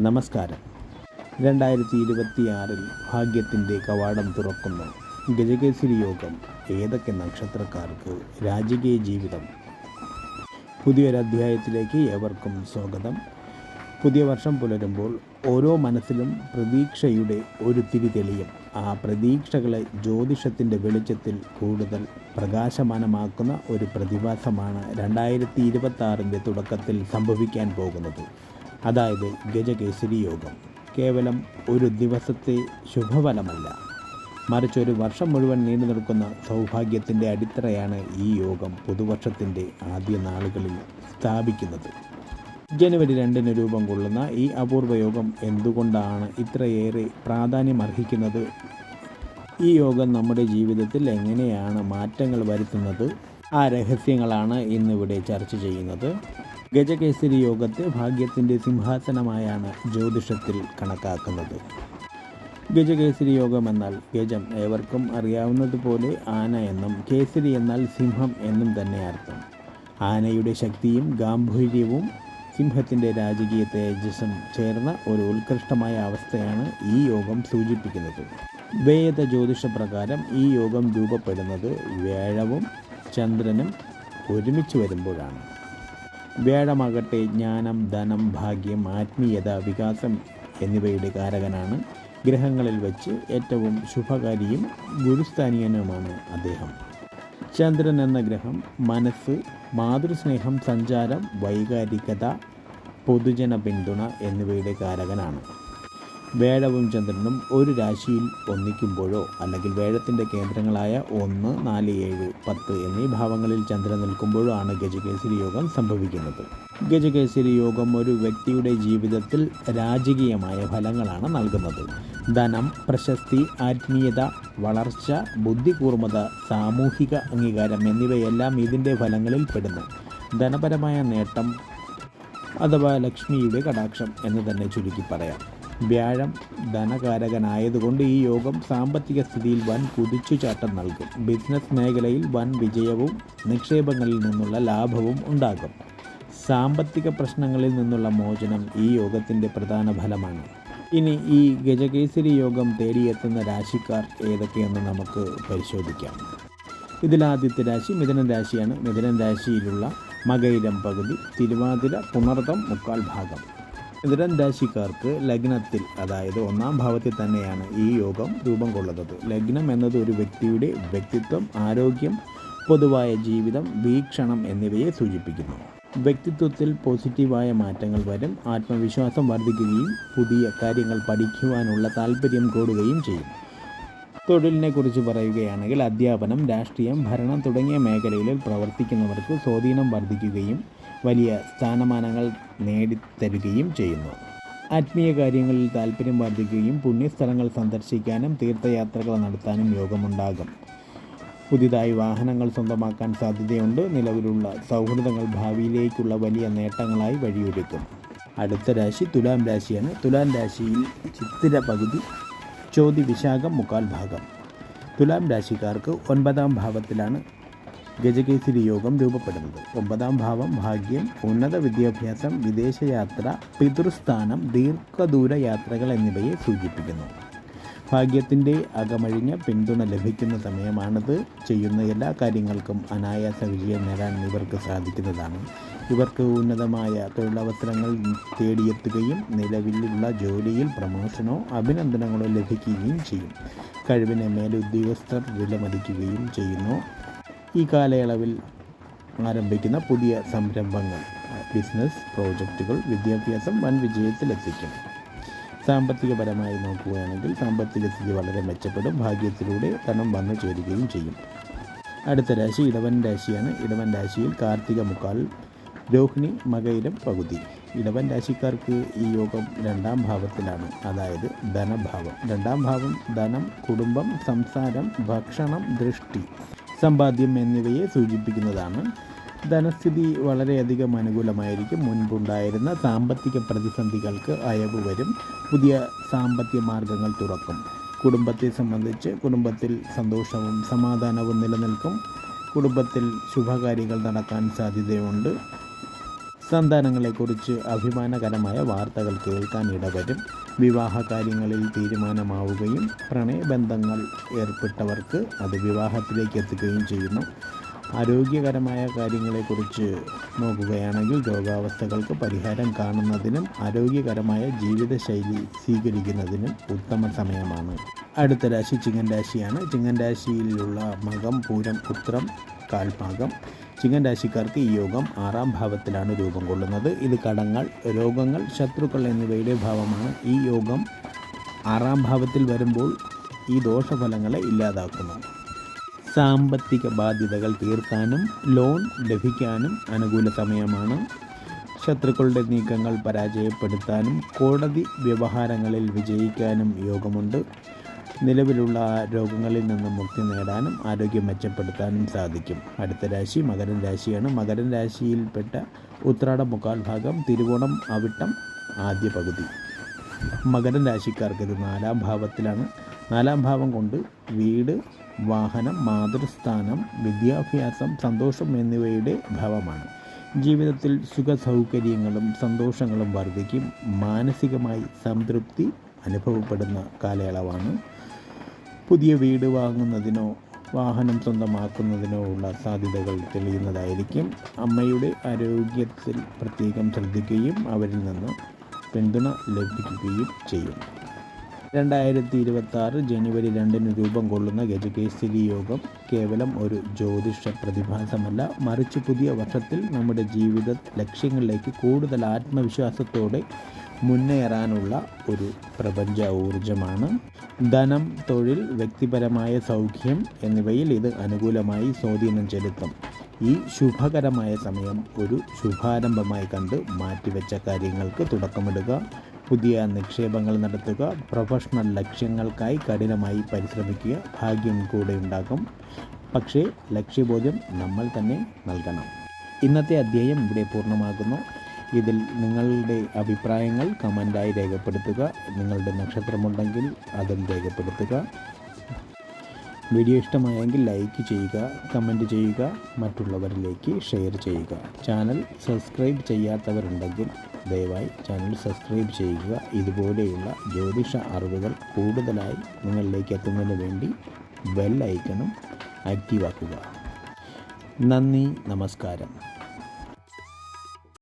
നമസ്കാരം. രണ്ടായിരത്തി ഇരുപത്തിയാറിൽ ഭാഗ്യത്തിന്റെ കവാടം തുറക്കുന്നു. ഗജകേസരി യോഗം ഏതൊക്കെ നക്ഷത്രക്കാർക്ക് രാജകീയ ജീവിതം? പുതിയൊരധ്യായത്തിലേക്ക് ഏവർക്കും സ്വാഗതം. പുതിയ വർഷം പുലരുമ്പോൾ ഓരോ മനസ്സിലും പ്രതീക്ഷയുടെ ഒരു തിരി തെളിയും. ആ പ്രതീക്ഷകളെ ജ്യോതിഷത്തിന്റെ വെളിച്ചത്തിൽ കൂടുതൽ പ്രകാശമാനമാക്കുന്ന ഒരു പ്രതിഭാസമാണ് രണ്ടായിരത്തി ഇരുപത്തി തുടക്കത്തിൽ സംഭവിക്കാൻ പോകുന്നത്. അതായത് ഗജകേസരി യോഗം. കേവലം ഒരു ദിവസത്തെ ശുഭഫലമല്ല. മറിച്ച് ഒരു വർഷം മുഴുവൻ നീണ്ടു നിൽക്കുന്ന സൗഭാഗ്യത്തിന്റെ അടിത്തറയാണ് ഈ യോഗം പുതുവർഷത്തിന്റെ ആദ്യ നാളുകളിൽ സ്ഥാപിക്കുന്നത്. ജനുവരി രണ്ടിന് രൂപം കൊള്ളുന്ന ഈ അപൂർവ യോഗം എന്തുകൊണ്ടാണ് ഇത്രയേറെ പ്രാധാന്യം അർഹിക്കുന്നത്? ഈ യോഗം നമ്മുടെ ജീവിതത്തിൽ എങ്ങനെയാണ് മാറ്റങ്ങൾ വരുത്തുന്നത്? ആ രഹസ്യങ്ങളാണ് ഇന്നിവിടെ ചർച്ച ചെയ്യുന്നത്. ഗജകേസരി യോഗത്തെ ഭാഗ്യത്തിന്റെ സിംഹാസനമായാണ് ജ്യോതിഷത്തിൽ കണക്കാക്കുന്നത്. ഗജകേസരി യോഗം എന്നാൽ ഗജം ഏവർക്കും അറിയാവുന്നതുപോലെ ആന എന്നും കേസരി എന്നാൽ സിംഹം എന്നും തന്നെ അർത്ഥം. ആനയുടെ ശക്തിയും ഗാംഭീര്യവും സിംഹത്തിന്റെ രാജകീയ തേജസ്സും ചേർന്ന ഒരു ഉത്കൃഷ്ടമായ അവസ്ഥയാണ് ഈ യോഗം സൂചിപ്പിക്കുന്നത്. വേദ ജ്യോതിഷ പ്രകാരം ഈ യോഗം രൂപപ്പെടുന്നത് വ്യാഴവും ചന്ദ്രനും ഒരുമിച്ച് വരുമ്പോഴാണ്. വ്യാഴമാകട്ടെ ജ്ഞാനം ധനം ഭാഗ്യം ആത്മീയത വികാസം എന്നിവയുടെ കാരകനാണ്. ഗ്രഹങ്ങളിൽ വെച്ച് ഏറ്റവും ശുഭകാരിയും ഗുരുസ്ഥാനീയനുമാണ് അദ്ദേഹം. ചന്ദ്രൻ എന്ന ഗ്രഹം മനസ്സ് മാതൃസ്നേഹം സഞ്ചാരം വൈകാരികത പൊതുജന പിന്തുണ എന്നിവയുടെ കാരകനാണ്. വേഴവും ചന്ദ്രനും ഒരു രാശിയിൽ ഒന്നിക്കുമ്പോഴോ അല്ലെങ്കിൽ വേഴത്തിന്റെ കേന്ദ്രങ്ങളായ ഒന്ന് നാല് ഏഴ് പത്ത് എന്നീ ഭാവങ്ങളിൽ ചന്ദ്രൻ നിൽക്കുമ്പോഴോ ആണ് ഗജകേസരി യോഗം സംഭവിക്കുന്നത്. ഗജകേസരി യോഗം ഒരു വ്യക്തിയുടെ ജീവിതത്തിൽ രാജകീയമായ ഫലങ്ങളാണ് നൽകുന്നത്. ധനം പ്രശസ്തി ആത്മീയത വളർച്ച ബുദ്ധികൂർമ്മത സാമൂഹിക അംഗീകാരം എന്നിവയെല്ലാം ഇതിന്റെ ഫലങ്ങളിൽ പെടുന്നു. ധനപരമായ നേട്ടം അഥവാ ലക്ഷ്മിയുടെ കടാക്ഷം എന്ന് തന്നെ ചുരുക്കി പറയാം. വ്യാഴം ധനകാരകനായതുകൊണ്ട് ഈ യോഗം സാമ്പത്തിക സ്ഥിതിയിൽ വൻ കുതിച്ചുചാട്ടം നൽകും. ബിസിനസ് മേഖലയിൽ വൻ വിജയവും നിക്ഷേപങ്ങളിൽ നിന്നുള്ള ലാഭവും ഉണ്ടാകും. സാമ്പത്തിക പ്രശ്നങ്ങളിൽ നിന്നുള്ള മോചനം ഈ യോഗത്തിന്റെ പ്രധാന ഫലമാണ്. ഇനി ഈ ഗജകേസരി യോഗം തേടിയെത്തുന്ന രാശിക്കാർ ഏതൊക്കെയെന്ന് നമുക്ക് പരിശോധിക്കാം. ഇതിലാദ്യത്തെ രാശി മിഥുനൻ രാശിയാണ്. മിഥുനൻ രാശിയിലുള്ള മകയിലം പകുതി തിരുവാതിര പുണർതം മുക്കാൽ ഭാഗം. മിഥുനൻ രാശിക്കാർക്ക് ലഗ്നത്തിൽ അതായത് ഒന്നാം ഭാവത്തിൽ തന്നെയാണ് ഈ യോഗം രൂപം കൊള്ളുന്നത്. ലഗ്നം എന്നത് ഒരു വ്യക്തിയുടെ വ്യക്തിത്വം ആരോഗ്യം പൊതുവായ ജീവിതം വീക്ഷണം എന്നിവയെ സൂചിപ്പിക്കുന്നു. വ്യക്തിത്വത്തിൽ പോസിറ്റീവായ മാറ്റങ്ങൾ വരും ആത്മവിശ്വാസം വർദ്ധിക്കുകയും പുതിയ കാര്യങ്ങൾ പഠിക്കുവാനുള്ള താല്പര്യം കൂടുകയും ചെയ്യും. തൊഴിലിനെ കുറിച്ച് പറയുകയാണെങ്കിൽ അധ്യാപനം രാഷ്ട്രീയം ഭരണം തുടങ്ങിയ മേഖലകളിൽ പ്രവർത്തിക്കുന്നവർക്ക് സ്വാധീനം വർദ്ധിക്കുകയും വലിയ സ്ഥാനമാനങ്ങൾ നേടിത്തരുകയും ചെയ്യുന്നു. ആത്മീയ കാര്യങ്ങളിൽ താല്പര്യം വർദ്ധിക്കുകയും പുണ്യസ്ഥലങ്ങൾ സന്ദർശിക്കാനും തീർത്ഥയാത്രകൾ നടത്താനും യോഗമുണ്ടാകും. പുതിയതായി വാഹനങ്ങൾ സ്വന്തമാക്കാൻ സാധ്യതയുണ്ട്. നിലവിലുള്ള സൗഹൃദങ്ങൾ ഭാവിയിലേക്കുള്ള വലിയ നേട്ടങ്ങളായി വഴിയൊരുക്കും. അടുത്ത രാശി തുലാം രാശിയാണ്. തുലാം രാശിയിൽ ചിത്തിര പകുതി ചോതി വിശാഖം മുക്കാൽ ഭാഗം. തുലാം രാശിക്കാർക്ക് ഒൻപതാം ഭാവത്തിലാണ് ഗജകേസരി യോഗം രൂപപ്പെടുന്നത്. ഒമ്പതാം ഭാവം ഭാഗ്യം ഉന്നത വിദ്യാഭ്യാസം വിദേശയാത്ര പിതൃസ്ഥാനം ദീർഘദൂര യാത്രകൾ എന്നിവയെ സൂചിപ്പിക്കുന്നു. ഭാഗ്യത്തിന്റെ അകമഴിഞ്ഞ പിന്തുണ ലഭിക്കുന്ന സമയമാണിത്. ചെയ്യുന്ന എല്ലാ കാര്യങ്ങൾക്കും അനായാസ വിജയം നേടാൻ ഇവർക്ക് സാധിക്കുന്നതാണ്. ഇവർക്ക് ഉന്നതമായ തൊഴിലവസരങ്ങൾ തേടിയെത്തുകയും നിലവിലുള്ള ജോലിയിൽ പ്രമോഷനോ അഭിനന്ദനങ്ങളോ ലഭിക്കുകയും ചെയ്യും. കഴിവിനെ മേലുദ്യോഗസ്ഥർ വിലമതിക്കുകയും ചെയ്യുന്നു. ഈ കാലയളവിൽ ആരംഭിക്കുന്ന പുതിയ സംരംഭങ്ങൾ ബിസിനസ് പ്രോജക്റ്റുകൾ വിദ്യാഭ്യാസം വൻ വിജയത്തിലെത്തിക്കും. സാമ്പത്തികപരമായി നോക്കുകയാണെങ്കിൽ സാമ്പത്തിക സ്ഥിതി വളരെ മെച്ചപ്പെടും ഭാഗ്യത്തിലൂടെ ധനം വന്നു ചേരുകയും ചെയ്യും. അടുത്ത രാശി ഇടവൻ രാശിയാണ്. ഇടവൻ രാശിയിൽ കാർത്തിക മുക്കാൽ രോഹിണി മകയിരം പകുതി. ഇടവൻ രാശിക്കാർക്ക് ഈ യോഗം രണ്ടാം ഭാവത്തിലാണ് അതായത് ധനഭാവം. രണ്ടാം ഭാവം ധനം കുടുംബം സംസാരം ഭക്ഷണം ദൃഷ്ടി. സമ്പാദ്യം എന്നിവയെ സൂചിപ്പിക്കുന്നതാണ്. ധനസ്ഥിതി വളരെയധികം അനുകൂലമായിരിക്കും. മുൻപുണ്ടായിരുന്ന സാമ്പത്തിക പ്രതിസന്ധികൾക്ക് അയവ് വരും. പുതിയ സാമ്പത്തിക മാർഗങ്ങൾ തുറക്കും. കുടുംബത്തെ സംബന്ധിച്ച് കുടുംബത്തിൽ സന്തോഷവും സമാധാനവും നിലനിൽക്കും. കുടുംബത്തിൽ ശുഭകാര്യങ്ങൾ നടക്കാൻ സാധ്യതയുണ്ട്. സന്താനങ്ങളെക്കുറിച്ച് അഭിമാനകരമായ വാർത്തകൾ കേൾക്കാൻ ഇടവരും. വിവാഹ കാര്യങ്ങളിൽ തീരുമാനമാവുകയും പ്രണയബന്ധങ്ങൾ ഏർപ്പെട്ടവർക്ക് അത് വിവാഹത്തിലേക്ക് എത്തുകയും ചെയ്യുന്നു. ആരോഗ്യകരമായ കാര്യങ്ങളെക്കുറിച്ച് നോക്കുകയാണെങ്കിൽ രോഗാവസ്ഥകൾക്ക് പരിഹാരം കാണുന്നതിനും ആരോഗ്യകരമായ ജീവിതശൈലി സ്വീകരിക്കുന്നതിനും ഉത്തമ സമയമാണ്. അടുത്ത രാശി ചിങ്ങൻ രാശിയാണ്. ചിങ്ങൻ രാശിയിലുള്ള മകം പൂരം ഉത്രം കാൽഭാഗം. ചിങ്ങൻ രാശിക്കാർക്ക് ഈ യോഗം ആറാം ഭാവത്തിലാണ് രൂപം കൊള്ളുന്നത്. ഇത് കടങ്ങൾ രോഗങ്ങൾ ശത്രുക്കൾ എന്നിവയുടെ ഭാവമാണ്. ഈ യോഗം ആറാം ഭാവത്തിൽ വരുമ്പോൾ ഈ ദോഷഫലങ്ങളെ ഇല്ലാതാക്കുന്നു. സാമ്പത്തിക ബാധ്യതകൾ തീർക്കാനും ലോൺ ലഭിക്കാനും അനുകൂല സമയമാണ്. ശത്രുക്കളുടെ നീക്കങ്ങൾ പരാജയപ്പെടുത്താനും കോടതി വ്യവഹാരങ്ങളിൽ വിജയിക്കാനും യോഗമുണ്ട്. നിലവിലുള്ള രോഗങ്ങളിൽ നിന്ന് മുക്തി നേടാനും ആരോഗ്യം മെച്ചപ്പെടുത്താനും സാധിക്കും. അടുത്ത രാശി മകരൻ രാശിയാണ്. മകരൻ രാശിയിൽപ്പെട്ട ഉത്രാട മുക്കാൽ ഭാഗം തിരുവോണം അവിട്ടം ആദ്യ പകുതി. മകരൻ രാശിക്കാർക്ക് ഇത് നാലാം ഭാവത്തിലാണ്. നാലാം ഭാവം കൊണ്ട് വീട് വാഹനം മാതൃസ്ഥാനം വിദ്യാഭ്യാസം സന്തോഷം എന്നിവയുടെ ഭാവമാണ്. ജീവിതത്തിൽ സുഖസൗകര്യങ്ങളും സന്തോഷങ്ങളും വർദ്ധിക്കും. മാനസികമായി സംതൃപ്തി അനുഭവപ്പെടുന്ന കാലയളവാണ് പുതിയ വീട് വാങ്ങുന്നതിനോ വാഹനം സ്വന്തമാക്കുന്നതിനോ ഉള്ള സാധ്യതകൾ തെളിയുന്നതായിരിക്കും. അമ്മയുടെ ആരോഗ്യത്തിൽ പ്രത്യേകം ശ്രദ്ധിക്കുകയും അവരിൽ നിന്ന് പിന്തുണ ലഭിക്കുകയും ചെയ്യും രണ്ടായിരത്തി ഇരുപത്തി ആറ് ജനുവരി രണ്ടിന് രൂപം കൊള്ളുന്ന ഗജകേസരി യോഗം കേവലം ഒരു ജ്യോതിഷ പ്രതിഭാസമല്ല. മറിച്ച് പുതിയ വർഷത്തിൽ നമ്മുടെ ജീവിത ലക്ഷ്യങ്ങളിലേക്ക് കൂടുതൽ ആത്മവിശ്വാസത്തോടെ മുന്നേറാനുള്ള ഒരു പ്രപഞ്ച ഊർജമാണ് ധനം തൊഴിൽ വ്യക്തിപരമായ സൗഖ്യം എന്നിവയിൽ ഇത് അനുകൂലമായി സ്വാധീനം ചെലുത്തും. ഈ ശുഭകരമായ സമയം ഒരു ശുഭാരംഭമായി കണ്ട് മാറ്റിവെച്ച കാര്യങ്ങൾക്ക് തുടക്കമിടുക. പുതിയ നിക്ഷേപങ്ങൾ നടത്തുക പ്രൊഫഷണൽ ലക്ഷ്യങ്ങൾക്കായി കഠിനമായി പരിശ്രമിക്കുക ഭാഗ്യം കൂടെ ഉണ്ടാകും പക്ഷേ ലക്ഷ്യബോധം നമ്മൾ തന്നെ നൽകണം. ഇന്നത്തെ അധ്യായം ഇവിടെ പൂർണമാകുന്നു ഇതിൽ നിങ്ങളുടെ അഭിപ്രായങ്ങൾ കമന്റായി രേഖപ്പെടുത്തുക. നിങ്ങളുടെ നക്ഷത്രമുണ്ടെങ്കിൽ അതും രേഖപ്പെടുത്തുക. വീഡിയോ ഇഷ്ടമായെങ്കിൽ ലൈക്ക് ചെയ്യുക കമന്റ് ചെയ്യുക മറ്റുള്ളവരിലേക്ക് ഷെയർ ചെയ്യുക. ചാനൽ സബ്സ്ക്രൈബ് ചെയ്യാത്തവരുണ്ടെങ്കിൽ ദയവായി ചാനൽ സബ്സ്ക്രൈബ് ചെയ്യുക. ഇതുപോലെയുള്ള ജ്യോതിഷ അറിവുകൾ കൂടുതലായി നിങ്ങളിലേക്ക് എത്തുന്നതിന് വേണ്ടി ബെൽ ഐക്കണും ആക്റ്റീവാക്കുക നന്ദി നമസ്കാരം.